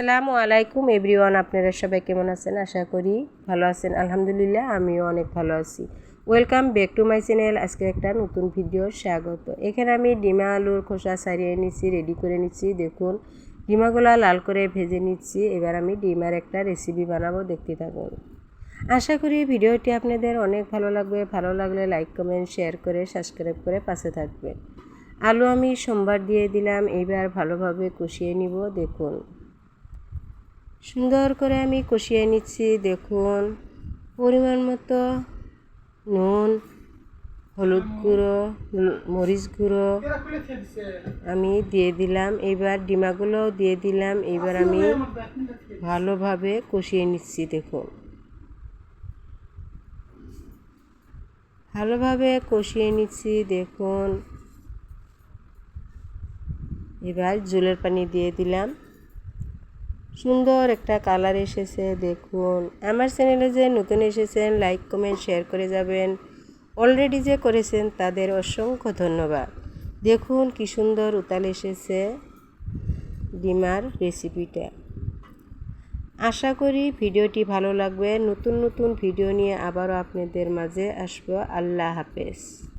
আসসালামু আলাইকুম এভরিওয়ান, আপনারা সবাই কেমন আছেন? আশা করি ভালো আছেন। আলহামদুলিল্লাহ, আমিও অনেক ভালো আছি। Welcome back to my channel আজকে একটা নতুন ভিডিও স্বাগত। এখানে আমি ডিমা আলুর খোসা সারিয়ে নিচ্ছি রেডি করে নিচ্ছি। দেখুন, ডিমাগুলা লাল করে ভেজে নিচ্ছি। এবার আমি ডিমার একটা রেসিপি বানাবো, দেখতে থাকুন। আশা করি ভিডিওটি আপনাদের অনেক ভালো লাগবে। ভালো লাগলে লাইক কমেন্ট শেয়ার করে সাবস্ক্রাইব করে পাশে থাকবেন। আলু আমি সোমবার দিয়ে দিলাম। এইবার ভালোভাবে কষিয়ে নিব, দেখুন। সুন্দর করে আমি কষিয়ে নিচ্ছি, দেখুন। পরিমাণ মতো নুন, হলুদ গুঁড়ো, মরিচ গুঁড়ো আমি দিয়ে দিলাম। এবার ডিমাগুলোও দিয়ে দিলাম। এবার আমি ভালোভাবে কষিয়ে নিচ্ছি, দেখুন। ভালোভাবে কষিয়ে নিচ্ছি, দেখুন। এবার জলের পানি দিয়ে দিলাম। সুন্দর একটা কালার এসেছে, দেখুন। আমার চ্যানেলে যে নতুন এসেছেন লাইক কমেন্ট শেয়ার করে যাবেন। অলরেডি যে করেছেন, তাদের অসংখ্য ধন্যবাদ। দেখুন কি সুন্দর উতাল এসেছে ডিমার রেসিপিটা আশা করি ভিডিওটি ভালো লাগবে। নতুন নতুন ভিডিও নিয়ে আবারও আপনাদের মাঝে আসব। আল্লাহ হাফেজ।